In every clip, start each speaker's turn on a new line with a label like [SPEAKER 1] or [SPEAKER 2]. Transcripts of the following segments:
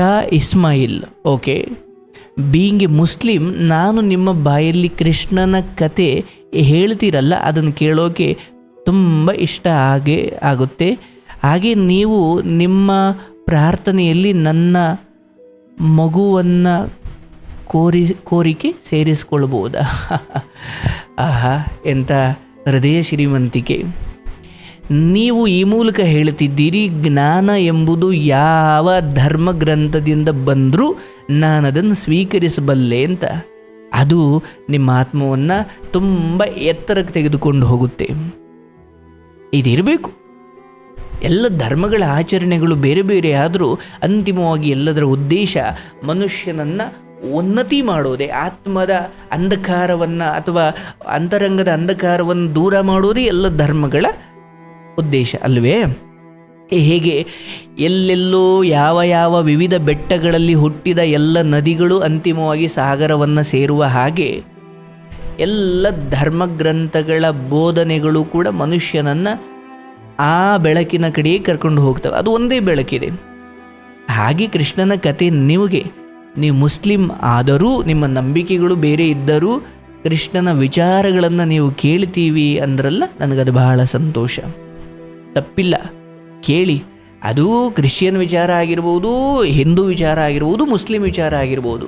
[SPEAKER 1] Isha Ismail, okay? Being a Muslim, ನಾನು ನಿಮ್ಮ ಬಾಯಲ್ಲಿ ಕೃಷ್ಣನ ಕತೆ ಹೇಳ್ತೀರಲ್ಲ, ಅದನ್ನು ಕೇಳೋಕೆ ತುಂಬ ಇಷ್ಟ ಆಗೇ ಆಗುತ್ತೆ. ಹಾಗೆ ನೀವು ನಿಮ್ಮ ಪ್ರಾರ್ಥನೆಯಲ್ಲಿ ನನ್ನ ಮಗುವನ್ನು ಕೋರಿ, ಕೋರಿಕೆ ಸೇರಿಸ್ಕೊಳ್ಬೋದಾ? ಆಹಾ, ಎಂಥ ಹೃದಯ ಶ್ರೀಮಂತಿಕೆ. ನೀವು ಈ ಮೂಲಕ ಹೇಳುತ್ತಿದ್ದೀರಿ, ಜ್ಞಾನ ಎಂಬುದು ಯಾವ ಧರ್ಮ ಗ್ರಂಥದಿಂದ ಬಂದರೂ ನಾನು ಅದನ್ನು ಸ್ವೀಕರಿಸಬಲ್ಲೆ ಅಂತ. ಅದು ನಿಮ್ಮ ಆತ್ಮವನ್ನು ತುಂಬ ಎತ್ತರಕ್ಕೆ ತೆಗೆದುಕೊಂಡು ಹೋಗುತ್ತೆ. ಇದಿರಬೇಕು. ಎಲ್ಲ ಧರ್ಮಗಳ ಆಚರಣೆಗಳು ಬೇರೆ ಬೇರೆ ಆದರೂ ಅಂತಿಮವಾಗಿ ಎಲ್ಲದರ ಉದ್ದೇಶ ಮನುಷ್ಯನನ್ನು ಉನ್ನತಿ ಮಾಡೋದೇ, ಆತ್ಮದ ಅಂಧಕಾರವನ್ನು ಅಥವಾ ಅಂತರಂಗದ ಅಂಧಕಾರವನ್ನು ದೂರ ಮಾಡೋದೇ ಎಲ್ಲ ಧರ್ಮಗಳ ಉದ್ದೇಶ ಅಲ್ವೇ? ಹೇಗೆ? ಎಲ್ಲೆಲ್ಲೋ ಯಾವ ಯಾವ ವಿವಿಧ ಬೆಟ್ಟಗಳಲ್ಲಿ ಹುಟ್ಟಿದ ಎಲ್ಲ ನದಿಗಳು ಅಂತಿಮವಾಗಿ ಸಾಗರವನ್ನು ಸೇರುವ ಹಾಗೆ, ಎಲ್ಲ ಧರ್ಮಗ್ರಂಥಗಳ ಬೋಧನೆಗಳು ಕೂಡ ಮನುಷ್ಯನನ್ನು ಆ ಬೆಳಕಿನ ಕಡೆಯೇ ಕರ್ಕೊಂಡು ಹೋಗ್ತವೆ. ಅದು ಒಂದೇ ಬೆಳಕಿದೆ. ಹಾಗೆ ಕೃಷ್ಣನ ಕತೆ ನಿಮಗೆ, ನೀವು ಮುಸ್ಲಿಂ ಆದರೂ, ನಿಮ್ಮ ನಂಬಿಕೆಗಳು ಬೇರೆ ಇದ್ದರೂ, ಕೃಷ್ಣನ ವಿಚಾರಗಳನ್ನು ನೀವು ಕೇಳ್ತೀವಿ ಅಂದ್ರಲ್ಲ, ನನಗದು ಬಹಳ ಸಂತೋಷ. ತಪ್ಪಿಲ್ಲ. ಕೇಳಿ. ಅದು ಕ್ರಿಶ್ಚಿಯನ್ ವಿಚಾರ ಆಗಿರ್ಬೋದು, ಹಿಂದೂ ವಿಚಾರ ಆಗಿರ್ಬೋದು, ಮುಸ್ಲಿಂ ವಿಚಾರ ಆಗಿರ್ಬೋದು.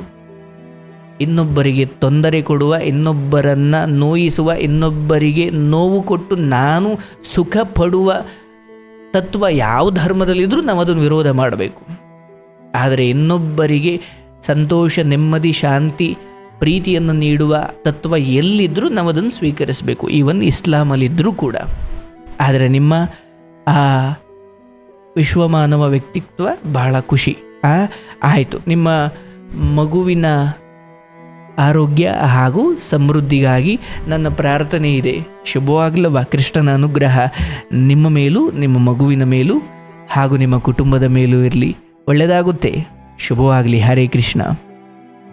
[SPEAKER 1] ಇನ್ನೊಬ್ಬರಿಗೆ ತೊಂದರೆ ಕೊಡುವ, ಇನ್ನೊಬ್ಬರನ್ನು ನೋಯಿಸುವ, ಇನ್ನೊಬ್ಬರಿಗೆ ನೋವು ಕೊಟ್ಟು ನಾನು ಸುಖ ಪಡುವ ತತ್ವ ಯಾವ ಧರ್ಮದಲ್ಲಿದ್ದರೂ ನಾವು ಅದನ್ನು ವಿರೋಧ ಮಾಡಬೇಕು. ಆದರೆ ಇನ್ನೊಬ್ಬರಿಗೆ ಸಂತೋಷ, ನೆಮ್ಮದಿ, ಶಾಂತಿ, ಪ್ರೀತಿಯನ್ನು ನೀಡುವ ತತ್ವ ಎಲ್ಲಿದ್ದರೂ ನಾವು ಅದನ್ನು ಸ್ವೀಕರಿಸಬೇಕು. ಈವನ್ ಇಸ್ಲಾಮಲ್ಲಿದ್ದರೂ ಕೂಡ. ಆದರೆ ನಿಮ್ಮ ಆ ವಿಶ್ವಮಾನವ ವ್ಯಕ್ತಿತ್ವ ಬಹಳ ಖುಷಿ. ಆ, ಆಯಿತು. ನಿಮ್ಮ ಮಗುವಿನ ಆರೋಗ್ಯ ಹಾಗೂ ಸಮೃದ್ಧಿಗಾಗಿ ನನ್ನ ಪ್ರಾರ್ಥನೆ ಇದೆ. ಶುಭವಾಗಲವ ಕೃಷ್ಣನ ಅನುಗ್ರಹ ನಿಮ್ಮ ಮೇಲೂ, ನಿಮ್ಮ ಮಗುವಿನ ಮೇಲೂ ಹಾಗೂ ನಿಮ್ಮ ಕುಟುಂಬದ ಮೇಲೂ ಇರಲಿ. ಒಳ್ಳೆಯದಾಗುತ್ತೆ ಶುಭವಾಗಲಿ. ಹರೇ ಕೃಷ್ಣ.